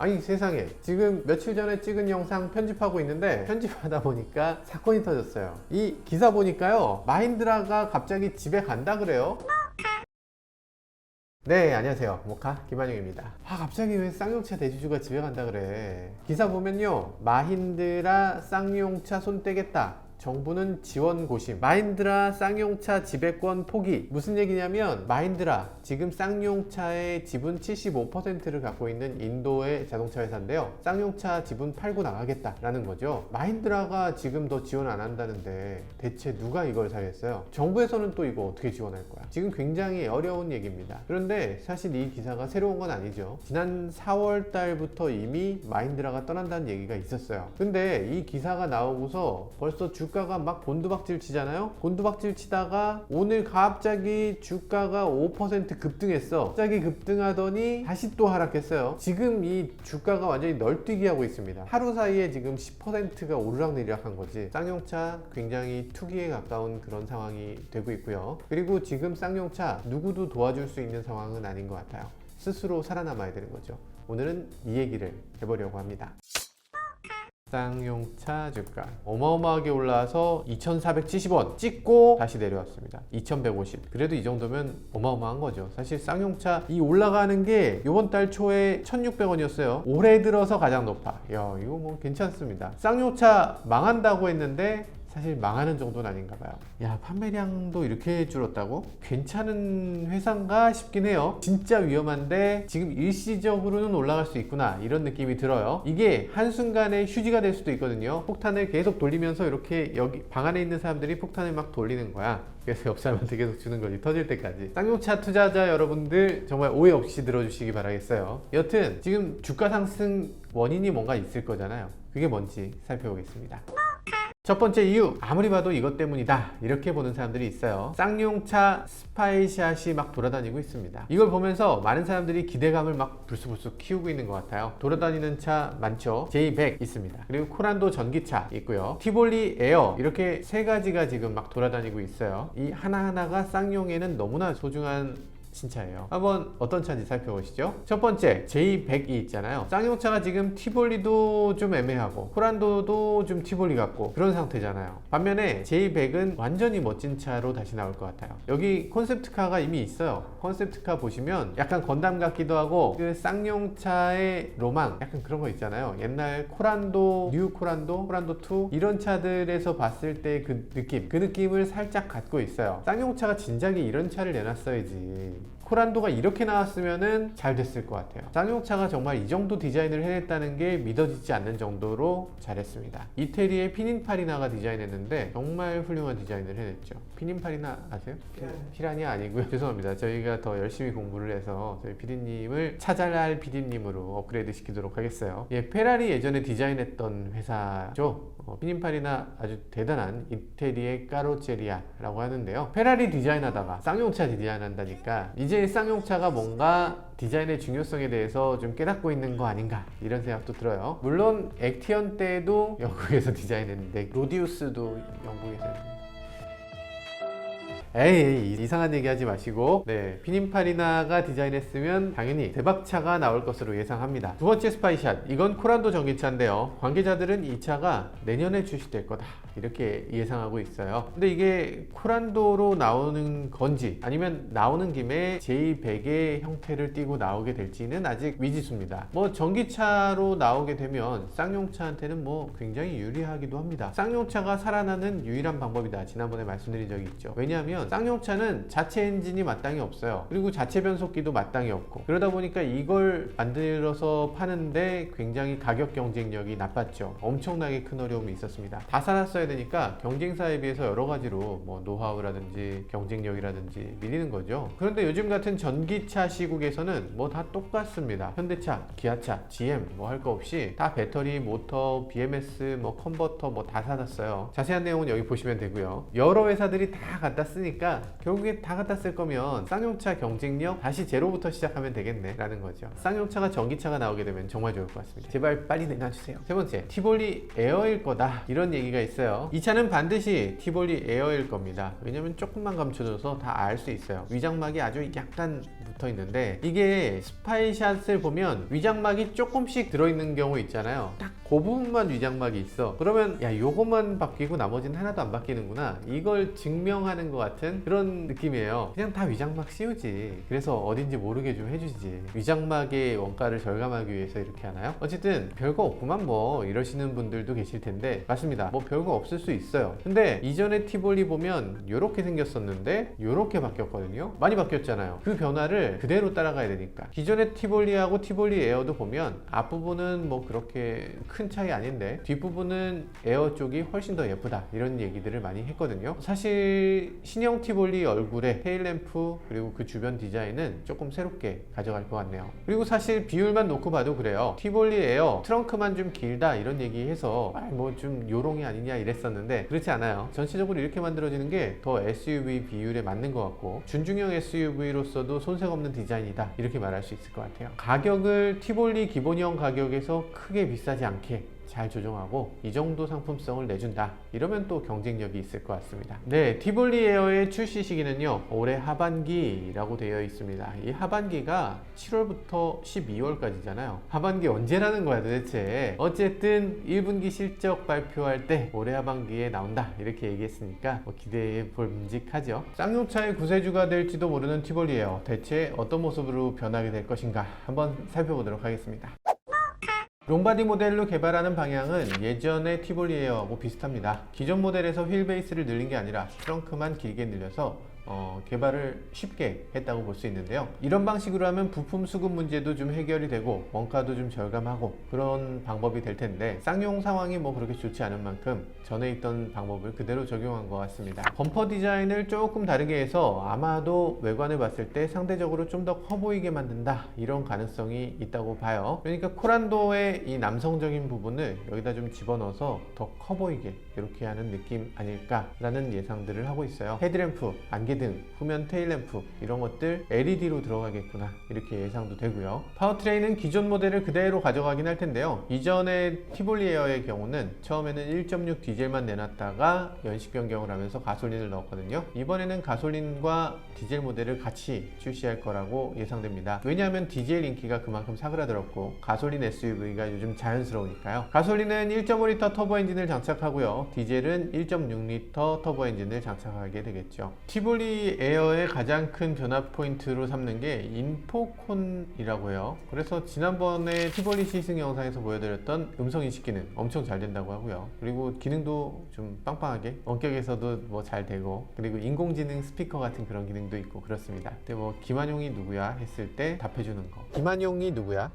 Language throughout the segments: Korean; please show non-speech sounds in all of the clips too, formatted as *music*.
아니 세상에 지금 며칠 전에 찍은 영상 편집하고 있는데 편집하다 보니까 사건이 터졌어요. 이 기사 보니까요 마힌드라가 갑자기 집에 간다 그래요. 네, 안녕하세요. 모카 김한영입니다. 아, 갑자기 왜 쌍용차 대주주가 집에 간다 그래. 기사 보면요. 마힌드라 쌍용차 손 떼겠다. 정부는 지원 고심. 마힌드라 쌍용차 지배권 포기. 무슨 얘기냐면 마힌드라 지금 쌍용차의 지분 75%를 갖고 있는 인도의 자동차 회사인데요. 쌍용차 지분 팔고 나가겠다라는 거죠. 마힌드라가 지금 더 지원 안 한다는데 대체 누가 이걸 사겠어요? 정부에서는 또 이거 어떻게 지원할 거야? 지금 굉장히 어려운 얘기입니다. 그런데 사실 이 기사가 새로운 건 아니죠. 지난 4월 달부터 이미 마힌드라가 떠난다는 얘기가 있었어요. 근데 이 기사가 나오고서 벌써 주 가가 막 곤두박질 치잖아요. 곤두박질 치다가 오늘 갑자기 주가가 5% 급등했어. 갑자기 급등하더니 다시 또 하락했어요. 지금 이 주가가 완전히 널뛰기 하고 있습니다. 하루 사이에 지금 10%가 오르락내리락 한 거지. 쌍용차 굉장히 투기에 가까운 그런 상황이 되고 있고요. 그리고 지금 쌍용차 누구도 도와줄 수 있는 상황은 아닌 것 같아요. 스스로 살아남아야 되는 거죠. 오늘은 이 얘기를 해보려고 합니다. 쌍용차 주가 어마어마하게 올라서 2,470원 찍고 다시 내려왔습니다. 2,150. 그래도 이 정도면 어마어마한 거죠. 사실 쌍용차 이 올라가는 게 이번 달 초에 1,600원이었어요. 올해 들어서 가장 높아. 야, 이거 뭐 괜찮습니다. 쌍용차 망한다고 했는데 사실 망하는 정도는 아닌가 봐요. 야, 판매량도 이렇게 줄었다고? 괜찮은 회사인가 싶긴 해요. 진짜 위험한데 지금 일시적으로는 올라갈 수 있구나. 이런 느낌이 들어요. 이게 한순간에 휴지가 될 수도 있거든요. 폭탄을 계속 돌리면서 이렇게 여기 방 안에 있는 사람들이 폭탄을 막 돌리는 거야. 그래서 옆 사람한테 계속 주는 거지. 터질 때까지. 쌍용차 투자자 여러분들 정말 오해 없이 들어주시기 바라겠어요. 여튼 지금 주가 상승 원인이 뭔가 있을 거잖아요. 그게 뭔지 살펴보겠습니다. 첫 번째 이유 아무리 봐도 이것 때문이다. 이렇게 보는 사람들이 있어요. 쌍용차 스파이샷이 막 돌아다니고 있습니다. 이걸 보면서 많은 사람들이 기대감을 막 불쑥불쑥 키우고 있는 것 같아요. 돌아다니는 차 많죠? J100 있습니다. 그리고 코란도 전기차 있고요. 티볼리 에어 이렇게 세 가지가 지금 막 돌아다니고 있어요. 이 하나하나가 쌍용에는 너무나 소중한 신차예요. 한번 어떤 차인지 살펴보시죠. 첫 번째, J100이 있잖아요. 쌍용차가 지금 티볼리도 좀 애매하고, 코란도도 좀 티볼리 같고, 그런 상태잖아요. 반면에 J100은 완전히 멋진 차로 다시 나올 것 같아요. 여기 콘셉트카가 이미 있어요. 콘셉트카 보시면 약간 건담 같기도 하고, 그 쌍용차의 로망, 약간 그런 거 있잖아요. 옛날 코란도, 뉴 코란도, 코란도 2, 이런 차들에서 봤을 때 그 느낌, 그 느낌을 살짝 갖고 있어요. 쌍용차가 진작에 이런 차를 내놨어야지. 코란도가 이렇게 나왔으면은 잘 됐을 것 같아요. 쌍용차가 정말 이 정도 디자인을 해냈다는 게 믿어지지 않는 정도로 잘했습니다. 이태리의 피닌파리나가 디자인했는데 정말 훌륭한 디자인을 해냈죠. 피닌파리나 아세요? 피라니 아니고요. *laughs* 죄송합니다. 저희가 더 열심히 공부를 해서 저희 피디님을 차잘할 피디님으로 업그레이드 시키도록 하겠어요. 예, 페라리 예전에 디자인했던 회사죠. 어, 피닌파리나 아주 대단한 이태리의 까로체리아라고 하는데요. 페라리 디자인하다가 쌍용차 디자인한다니까 이제 쌍용차가 뭔가 디자인의 중요성에 대해서 좀 깨닫고 있는 거 아닌가 이런 생각도 들어요. 물론 액티언 때도 영국에서 *laughs* 디자인했는데 로디우스도 영국에서 에이 이상한 얘기 하지 마시고. 네 피닌파리나가 디자인했으면 당연히 대박차가 나올 것으로 예상합니다. 두 번째 스파이샷. 이건 코란도 전기차인데요. 관계자들은 이 차가 내년에 출시될 거다. 이렇게 예상하고 있어요. 근데 이게 코란도로 나오는 건지 아니면 나오는 김에 J100의 형태를 띠고 나오게 될지는 아직 미지수입니다. 뭐 전기차로 나오게 되면 쌍용차한테는 뭐 굉장히 유리하기도 합니다. 쌍용차가 살아나는 유일한 방법이다. 지난번에 말씀드린 적이 있죠. 왜냐하면 쌍용차는 자체 엔진이 마땅히 없어요. 그리고 자체 변속기도 마땅히 없고 그러다 보니까 이걸 만들어서 파는데 굉장히 가격 경쟁력이 나빴죠. 엄청나게 큰 어려움이 있었습니다. 다 살았어야 되니까 경쟁사에 비해서 여러 가지로 뭐 노하우라든지 경쟁력이라든지 밀리는 거죠. 그런데 요즘 같은 전기차 시국에서는 뭐 다 똑같습니다. 현대차, 기아차, GM 뭐 할 거 없이 다 배터리, 모터, BMS, 뭐 컨버터 뭐 다 사놨어요. 자세한 내용은 여기 보시면 되고요. 여러 회사들이 다 갖다 쓰니까 쓰니까 결국에 다 갖다 쓸 거면 쌍용차 경쟁력 다시 제로부터 시작하면 되겠네 라는 거죠. 쌍용차가 전기차가 나오게 되면 정말 좋을 것 같습니다. 제발 빨리 내놔주세요. 세 번째 티볼리 에어일 거다. 이런 얘기가 있어요. 이 차는 반드시 티볼리 에어일 겁니다. 왜냐면 조금만 감춰줘서 다 알 수 있어요. 위장막이 아주 약간 붙어 있는데 이게 스파이샷을 보면 위장막이 조금씩 들어있는 경우 있잖아요. 딱 그 부분만 위장막이 있어. 그러면 야 요것만 바뀌고 나머지는 하나도 안 바뀌는구나. 이걸 증명하는 것 같은 그런 느낌이에요. 그냥 다 위장막 씌우지. 그래서 어딘지 모르게 좀 해주지. 위장막의 원가를 절감하기 위해서 이렇게 하나요? 어쨌든 별거 없구만 뭐 이러시는 분들도 계실 텐데 맞습니다. 뭐 별거 없을 수 있어요. 근데 이전에 티볼리 보면 이렇게 생겼었는데 이렇게 바뀌었거든요. 많이 바뀌었잖아요. 그 변화를 그대로 따라가야 되니까. 기존의 티볼리하고 티볼리 에어도 보면 앞부분은 뭐 그렇게 큰 차이 아닌데 뒷부분은 에어 쪽이 훨씬 더 예쁘다. 이런 얘기들을 많이 했거든요. 사실 신형 티볼리 얼굴에 테일램프 그리고 그 주변 디자인은 조금 새롭게 가져갈 것 같네요. 그리고 사실 비율만 놓고 봐도 그래요. 티볼리 에어 트렁크만 좀 길다 이런 얘기해서 뭐 좀 요롱이 아니냐 이랬었는데 그렇지 않아요. 전체적으로 이렇게 만들어지는 게 더 SUV 비율에 맞는 것 같고 준중형 SUV로서도 손색 없는 디자인이다 이렇게 말할 수 있을 것 같아요. 가격을 티볼리 기본형 가격에서 크게 비싸지 않게 잘 조정하고 이 정도 상품성을 내준다. 이러면 또 경쟁력이 있을 것 같습니다. 네 티볼리 에어의 출시 시기는요 올해 하반기라고 되어 있습니다. 이 하반기가 7월부터 12월까지잖아요. 하반기 언제라는 거야 도대체? 어쨌든 1분기 실적 발표할 때 올해 하반기에 나온다. 이렇게 얘기했으니까 뭐 기대해 볼문직하죠. 쌍용차의 구세주가 될지도 모르는 티볼리 에어 대체 어떤 모습으로 변하게 될 것인가 한번 살펴보도록 하겠습니다 롱바디 모델로 개발하는 방향은 예전의 티볼리 에어하고 비슷합니다. 기존 모델에서 휠 베이스를 늘린 게 아니라 트렁크만 길게 늘려서 어, 개발을 쉽게 했다고 볼 수 있는데요. 이런 방식으로 하면 부품 수급 문제도 좀 해결이 되고 원가도 좀 절감하고 그런 방법이 될 텐데 쌍용 상황이 뭐 그렇게 좋지 않은 만큼 전에 있던 방법을 그대로 적용한 것 같습니다. 범퍼 디자인을 조금 다르게 해서 아마도 외관을 봤을 때 상대적으로 좀 더 커 보이게 만든다 이런 가능성이 있다고 봐요. 그러니까 코란도의 이 남성적인 부분을 여기다 좀 집어넣어서 더 커 보이게 이렇게 하는 느낌 아닐까라는 예상들을 하고 있어요. 헤드램프, 안개 등, 후면 테일램프 이런 것들 LED로 들어가겠구나 이렇게 예상도 되고요. 파워트레인은 기존 모델을 그대로 가져가긴 할 텐데요. 이전의 티볼리 에어의 경우는 처음에는 1.6 디젤만 내놨다가 연식 변경을 하면서 가솔린을 넣었거든요. 이번에는 가솔린과 디젤 모델을 같이 출시할 거라고 예상됩니다. 왜냐하면 디젤 인기가 그만큼 사그라들었고 가솔린 SUV가 요즘 자연스러우니까요. 가솔린은 1.5L 터보 엔진을 장착하고요. 디젤은 1.6L 터보 엔진을 장착하게 되겠죠. 티볼 리 에어의 가장 큰 변화 포인트로 삼는 게 인포콘이라고 해요. 그래서 지난번에 티볼리 시승 영상에서 보여드렸던 음성 인식 기능 엄청 잘 된다고 하고요. 그리고 기능도 좀 빵빵하게 원격에서도 뭐 잘 되고 그리고 인공지능 스피커 같은 그런 기능도 있고 그렇습니다. 근데 뭐 김한용이 누구야 했을 때 답해주는 거. 김한용이 누구야?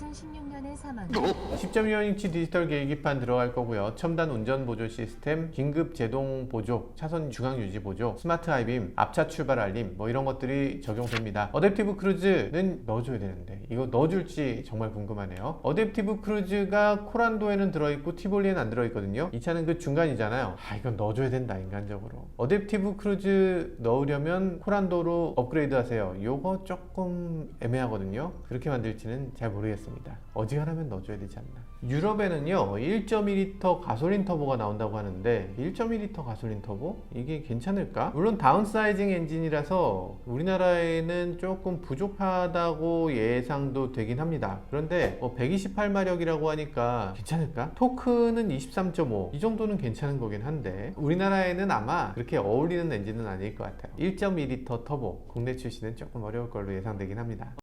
2016년에 사망. 10.25인치 디지털 계기판 들어갈 거고요. 첨단 운전 보조 시스템, 긴급 제동 보조, 차선 중앙 유지 보조, 스마트 하이빔, 앞차 출발 알림 뭐 이런 것들이 적용됩니다. 어댑티브 크루즈는 넣어줘야 되는데 이거 넣어줄지 정말 궁금하네요. 어댑티브 크루즈가 코란도에는 들어있고 티볼리에는 안 들어있거든요. 이 차는 그 중간이잖아요. 아 이건 넣어줘야 된다 인간적으로. 어댑티브 크루즈 넣으려면 코란도로 업그레이드 하세요. 요거 조금 애매하거든요. 그렇게 만들지는 잘 모르겠습니다. 어지간하면 넣어줘야 되지 않나. 유럽에는요 1.2L 가솔린 터보가 나온다고 하는데 1.2L 가솔린 터보? 이게 괜찮을까? 물론 다운사이징 엔진이라서 우리나라에는 조금 부족하다고 예상도 되긴 합니다 그런데 뭐 128마력이라고 하니까 괜찮을까? 토크는 23.5 이 정도는 괜찮은 거긴 한데 우리나라에는 아마 그렇게 어울리는 엔진은 아닐 것 같아요 1.2L 터보 국내 출시는 조금 어려울 걸로 예상되긴 합니다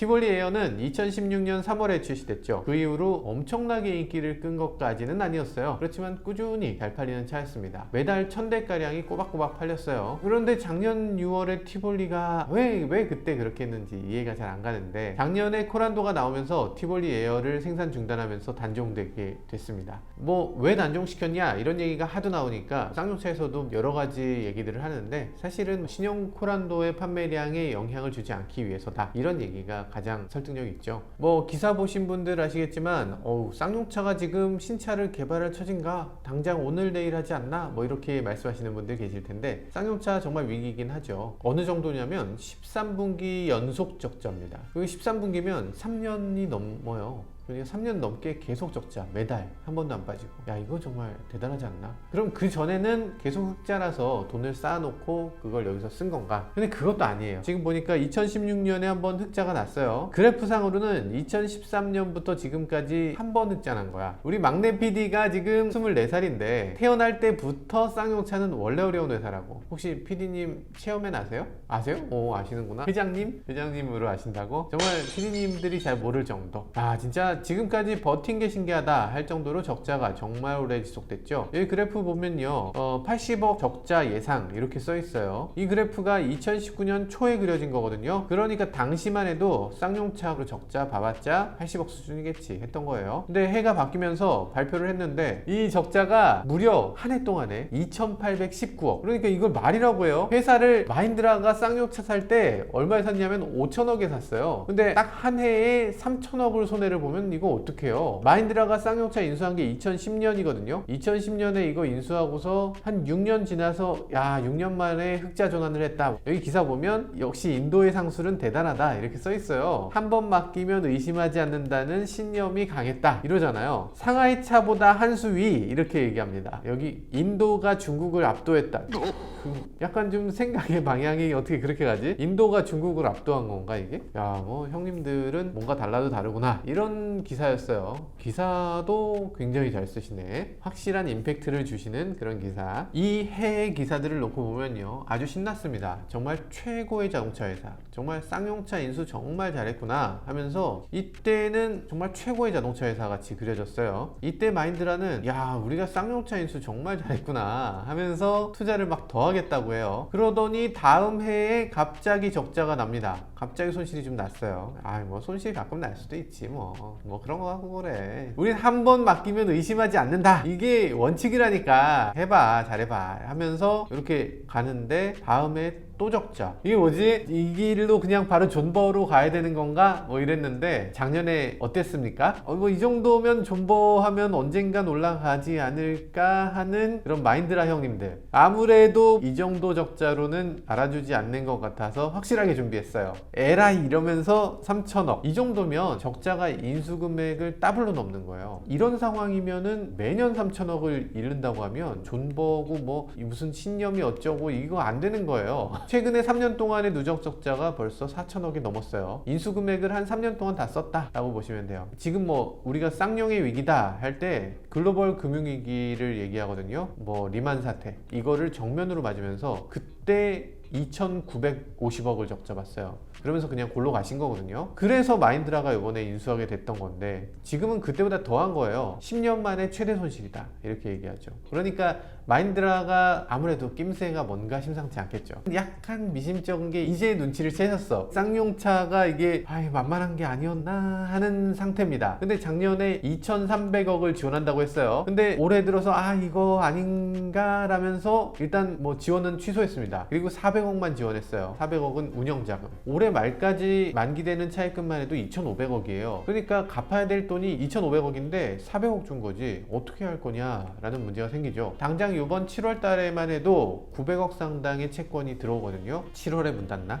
티볼리 에어는 2016년 3월에 출시됐죠. 그 이후로 엄청나게 인기를 끈 것까지는 아니었어요. 그렇지만 꾸준히 잘 팔리는 차였습니다. 매달 1000대가량이 꼬박꼬박 팔렸어요. 그런데 작년 6월에 티볼리가 왜, 왜 그때 그렇게 했는지 이해가 잘 안 가는데 작년에 코란도가 나오면서 티볼리 에어를 생산 중단하면서 단종되게 됐습니다. 뭐 왜 단종시켰냐 이런 얘기가 하도 나오니까 쌍용차에서도 여러 가지 얘기들을 하는데 사실은 신형 코란도의 판매량에 영향을 주지 않기 위해서다 이런 얘기가 가장 설득력이 있죠. 뭐 기사 보신 분들 아시겠지만 어우 쌍용차가 지금 신차를 개발할 처진가 당장 오늘 내일 하지 않나 뭐 이렇게 말씀하시는 분들 계실 텐데 쌍용차 정말 위기이긴 하죠. 어느 정도냐면 13분기 연속 적자입니다. 그리고 13분기면 3년이 넘어요. 그러니까 3년 넘게 계속 적자 매달 한 번도 안 빠지고 야 이거 정말 대단하지 않나? 그럼 그 전에는 계속 흑자라서 돈을 쌓아놓고 그걸 여기서 쓴 건가? 근데 그것도 아니에요. 지금 보니까 2016년에 한 번 흑자가 났어요. 그래프상으로는 2013년부터 지금까지 한 번 흑자 난 거야. 우리 막내 PD가 지금 24살인데 태어날 때부터 쌍용차는 원래 어려운 회사라고. 혹시 PD님 체험해 아세요? 아세요? 오 아시는구나. 회장님? 회장님으로 아신다고? 정말 PD님들이 잘 모를 정도. 아 진짜 지금까지 버틴 게 신기하다 할 정도로 적자가 정말 오래 지속됐죠. 여기 그래프 보면요. 어, 80억 적자 예상 이렇게 써 있어요. 이 그래프가 2019년 초에 그려진 거거든요. 그러니까 당시만 해도 쌍용차로 적자 봐봤자 80억 수준이겠지 했던 거예요. 근데 해가 바뀌면서 발표를 했는데 이 적자가 무려 한 해 동안에 2,819억. 그러니까 이걸 말이라고 해요. 회사를 마인드라가 쌍용차 살 때 얼마에 샀냐면 5천억에 샀어요. 근데 딱 한 해에 3천억을 손해를 보면 이거 어떡해요? 마인드라가 쌍용차 인수한 게 2010년이거든요. 2010년에 이거 인수하고서 한 6년 지나서 야 6년 만에 흑자 전환을 했다. 여기 기사 보면 역시 인도의 상술은 대단하다 이렇게 써 있어요. 한 번 맡기면 의심하지 않는다는 신념이 강했다 이러잖아요. 상하이 차보다 한 수 위 이렇게 얘기합니다. 여기 인도가 중국을 압도했다. 그 약간 좀 생각의 방향이 어떻게 그렇게 가지? 인도가 중국을 압도한 건가 이게? 야 뭐 형님들은 뭔가 달라도 다르구나 이런 기사였어요. 기사도 굉장히 잘 쓰시네. 확실한 임팩트를 주시는 그런 기사. 이 해의 기사들을 놓고 보면요 아주 신났습니다. 정말 최고의 자동차 회사. 정말 쌍용차 인수 정말 잘했구나 하면서 이때는 정말 최고의 자동차 회사 같이 그려졌어요. 이때 마인드라는 야 우리가 쌍용차 인수 정말 잘했구나 하면서 투자를 막 더 하겠다고 해요. 그러더니 다음 해에 갑자기 적자가 납니다. 갑자기 손실이 좀 났어요. 아 뭐 손실이 가끔 날 수도 있지 뭐. 뭐 그런 거 하고 그래. 우린 한 번 맡기면 의심하지 않는다. 이게 원칙이라니까. 해봐 잘해봐 하면서 이렇게 가는데 다음에 또 적자. 이게 뭐지? 이 길로 그냥 바로 존버로 가야 되는 건가? 뭐 이랬는데 작년에 어땠습니까? 어, 뭐 이 정도면 존버하면 언젠간 올라가지 않을까 하는 그런 마인드라 형님들. 아무래도 이 정도 적자로는 알아주지 않는 것 같아서 확실하게 준비했어요. 에라이 이러면서 3천억. 이 정도면 적자가 인수 금액을 더블로 넘는 거예요. 이런 상황이면은 매년 3천억을 잃는다고 하면 존버고 뭐 무슨 신념이 어쩌고 이거 안 되는 거예요. *laughs* 최근에 3년 동안의 누적 적자가 벌써 4천억이 넘었어요. 인수 금액을 한 3년 동안 다 썼다라고 보시면 돼요. 지금 뭐 우리가 쌍용의 위기다 할 때 글로벌 금융위기를 얘기하거든요. 뭐 리만 사태 이거를 정면으로 맞으면서 그때 2,950억을 적자 봤어요. 그러면서 그냥 골로 가신 거거든요. 그래서 마인드라가 이번에 인수하게 됐던 건데 지금은 그때보다 더한 거예요. 10년 만에 최대 손실이다. 이렇게 얘기하죠. 그러니까 마인드라가 아무래도 낌새가 뭔가 심상치 않겠죠. 약간 미심쩍은 게 이제 눈치를 채셨어. 쌍용차가 이게 아이 만만한 게 아니었나 하는 상태입니다. 근데 작년에 2,300억을 지원한다고 했어요. 근데 올해 들어서 아 이거 아닌가 라면서 일단 뭐 지원은 취소했습니다. 그리고 400억만 지원했어요. 400억은 운영자금. 올해 말까지 만기되는 차입금만 해도 2,500억이에요. 그러니까 갚아야 될 돈이 2,500억인데 400억 준 거지. 어떻게 할 거냐라는 문제가 생기죠. 당장 이번 7월 달에만 해도 900억 상당의 채권이 들어오거든요. 7월에 문 닫나?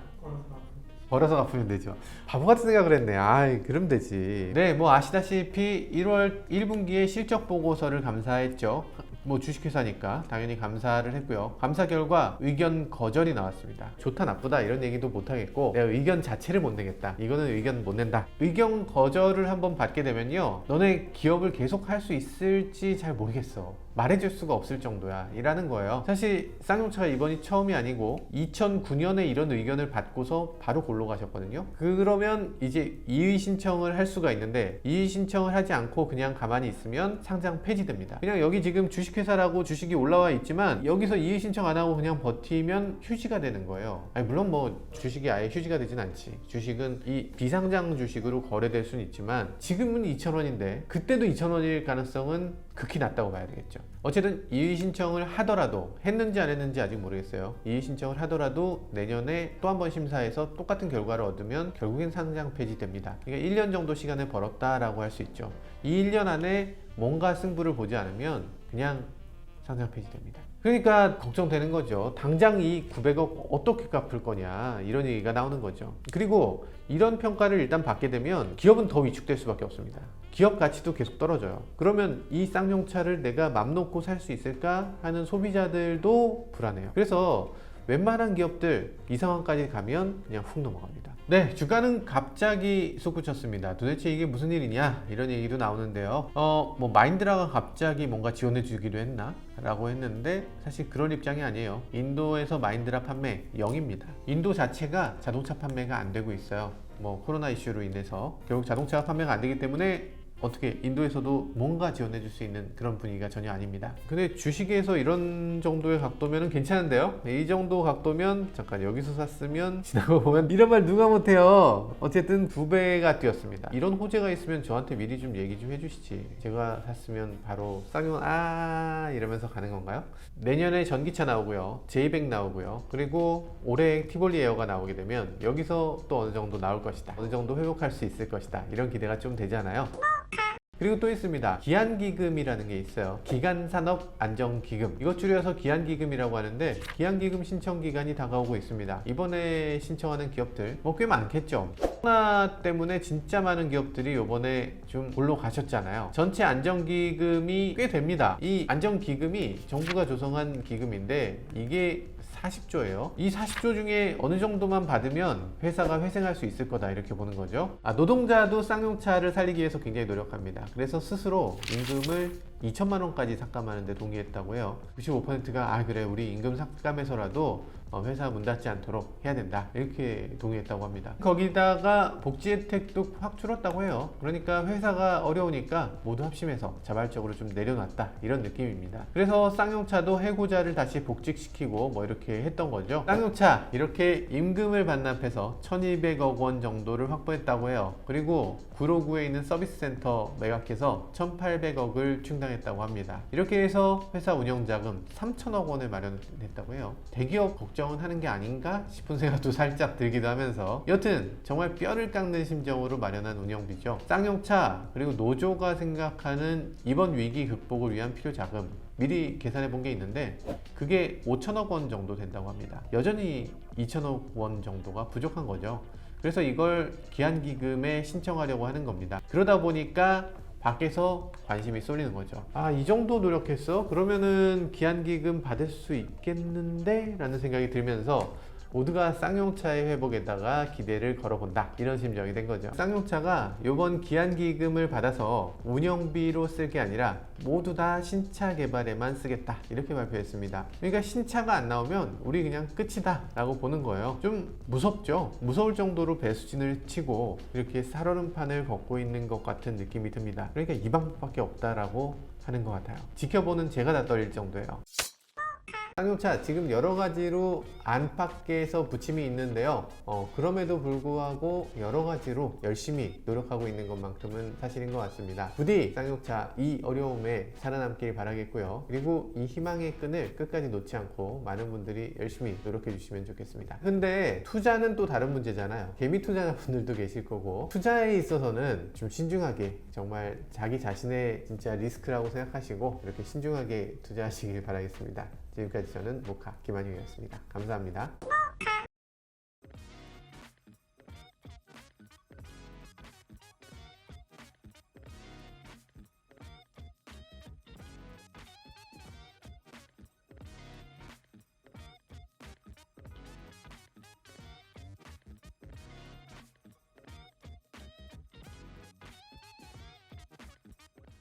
벌어서 갚으면 되죠. 바보 같은 생각을 했네. 아이, 그럼 되지. 네, 뭐 아시다시피 1월 1분기에 실적 보고서를 감사했죠. 뭐 주식회사니까 당연히 감사를 했고요. 감사 결과 의견 거절이 나왔습니다. 좋다 나쁘다 이런 얘기도 못 하겠고 내가 의견 자체를 못 내겠다. 이거는 의견 못 낸다. 의견 거절을 한번 받게 되면요. 너네 기업을 계속 할 수 있을지 잘 모르겠어. 말해줄 수가 없을 정도야. 이라는 거예요. 사실 쌍용차가 이번이 처음이 아니고 2009년에 이런 의견을 받고서 바로 골로 가셨거든요. 그러면 이제 이의 신청을 할 수가 있는데 이의 신청을 하지 않고 그냥 가만히 있으면 상장 폐지됩니다. 그냥 여기 지금 주식회사라고 주식이 올라와 있지만 여기서 이의 신청 안 하고 그냥 버티면 휴지가 되는 거예요. 아니 물론 뭐 주식이 아예 휴지가 되진 않지. 주식은 이 비상장 주식으로 거래될 수는 있지만 지금은 2,000원인데 그때도 2,000원일 가능성은 극히 낮다고 봐야 되겠죠. 어쨌든 이의 신청을 하더라도 했는지 안 했는지 아직 모르겠어요. 이의 신청을 하더라도 내년에 또 한 번 심사해서 똑같은 결과를 얻으면 결국엔 상장 폐지됩니다. 그러니까 1년 정도 시간을 벌었다라고 할 수 있죠. 이 1년 안에 뭔가 승부를 보지 않으면 그냥 상장 폐지됩니다. 그러니까 걱정되는 거죠. 당장 이 900억 어떻게 갚을 거냐 이런 얘기가 나오는 거죠. 그리고 이런 평가를 일단 받게 되면 기업은 더 위축될 수밖에 없습니다. 기업 가치도 계속 떨어져요. 그러면 이 쌍용차를 내가 맘 놓고 살 수 있을까 하는 소비자들도 불안해요. 그래서 웬만한 기업들 이 상황까지 가면 그냥 훅 넘어갑니다. 네, 주가는 갑자기 솟구쳤습니다. 도대체 이게 무슨 일이냐? 이런 얘기도 나오는데요. 어, 뭐 마인드라가 갑자기 뭔가 지원해 주기도 했나? 라고 했는데 사실 그런 입장이 아니에요. 인도에서 마인드라 판매 0입니다. 인도 자체가 자동차 판매가 안 되고 있어요. 뭐 코로나 이슈로 인해서 결국 자동차가 판매가 안 되기 때문에 어떻게 인도에서도 뭔가 지원해 줄 수 있는 그런 분위기가 전혀 아닙니다. 근데 주식에서 이런 정도의 각도면 괜찮은데요? 네, 이 정도 각도면 잠깐 여기서 샀으면 *laughs* 지나고 보면 이런 말 누가 못해요. 어쨌든 두 배가 뛰었습니다. 이런 호재가 있으면 저한테 미리 좀 얘기 좀 해주시지. 제가 샀으면 바로 쌍용 아 이러면서 가는 건가요? 내년에 전기차 나오고요, 제이백 나오고요, 그리고 올해 티볼리 에어가 나오게 되면 여기서 또 어느 정도 나올 것이다. 어느 정도 회복할 수 있을 것이다. 이런 기대가 좀 되잖아요. 그리고 또 있습니다. 기한기금이라는 게 있어요. 기간산업 안정기금. 이것 줄여서 기한기금이라고 하는데 기한기금 신청 기간이 다가오고 있습니다. 이번에 신청하는 기업들 뭐 꽤 많겠죠. 코로나 때문에 진짜 많은 기업들이 이번에 좀 골로 가셨잖아요. 전체 안정기금이 꽤 됩니다. 이 안정기금이 정부가 조성한 기금인데 이게 40조예요. 이 40조 중에 어느 정도만 받으면 회사가 회생할 수 있을 거다 이렇게 보는 거죠. 아, 노동자도 쌍용차를 살리기 위해서 굉장히 노력합니다. 그래서 스스로 임금을 2천만 원까지 삭감하는데 동의했다고 해요. 95%가 아 그래 우리 임금 삭감해서라도 어, 회사 문 닫지 않도록 해야 된다 이렇게 동의했다고 합니다. 거기다가 복지 혜택도 확 줄었다고 해요. 그러니까 회사가 어려우니까 모두 합심해서 자발적으로 좀 내려놨다 이런 느낌입니다. 그래서 쌍용차도 해고자를 다시 복직시키고 뭐 이렇게 했던 거죠. 쌍용차 이렇게 임금을 반납해서 1,200억 원 정도를 확보했다고 해요. 그리고 구로구에 있는 서비스 센터 매각해서 1,800억을 충당 했다고 합니다. 이렇게 해서 회사 운영 자금 3천억 원을 마련했다고 해요. 대기업 걱정은 하는 게 아닌가 싶은 생각도 *laughs* 살짝 들기도 하면서 여튼 정말 뼈를 깎는 심정으로 마련한 운영비죠. 쌍용차 그리고 노조가 생각하는 이번 위기 극복을 위한 필요 자금 미리 계산해 본 게 있는데 그게 5천억 원 정도 된다고 합니다. 여전히 2천억 원 정도가 부족한 거죠. 그래서 이걸 기한기금에 신청하려고 하는 겁니다. 그러다 보니까 밖에서 관심이 쏠리는 거죠. 아, 이 정도 노력했어? 그러면은 기한기금 받을 수 있겠는데? 라는 생각이 들면서 모두가 쌍용차의 회복에다가 기대를 걸어본다. 이런 심정이 된 거죠. 쌍용차가 이번 기한기금을 받아서 운영비로 쓸 게 아니라 모두 다 신차 개발에만 쓰겠다. 이렇게 발표했습니다. 그러니까 신차가 안 나오면 우리 그냥 끝이다. 라고 보는 거예요. 좀 무섭죠? 무서울 정도로 배수진을 치고 이렇게 살얼음판을 걷고 있는 것 같은 느낌이 듭니다. 그러니까 이 방법밖에 없다라고 하는 것 같아요. 지켜보는 제가 다 떨릴 정도예요. 쌍용차 지금 여러 가지로 안팎에서 부침이 있는데요. 어, 그럼에도 불구하고 여러 가지로 열심히 노력하고 있는 것만큼은 사실인 것 같습니다. 부디 쌍용차 이 어려움에 살아남길 바라겠고요. 그리고 이 희망의 끈을 끝까지 놓지 않고 많은 분들이 열심히 노력해 주시면 좋겠습니다. 근데 투자는 또 다른 문제잖아요. 개미 투자자분들도 계실 거고 투자에 있어서는 좀 신중하게 정말 자기 자신의 진짜 리스크라고 생각하시고 이렇게 신중하게 투자하시길 바라겠습니다. 지금까지 저는 모카 김한용이었습니다. 감사합니다.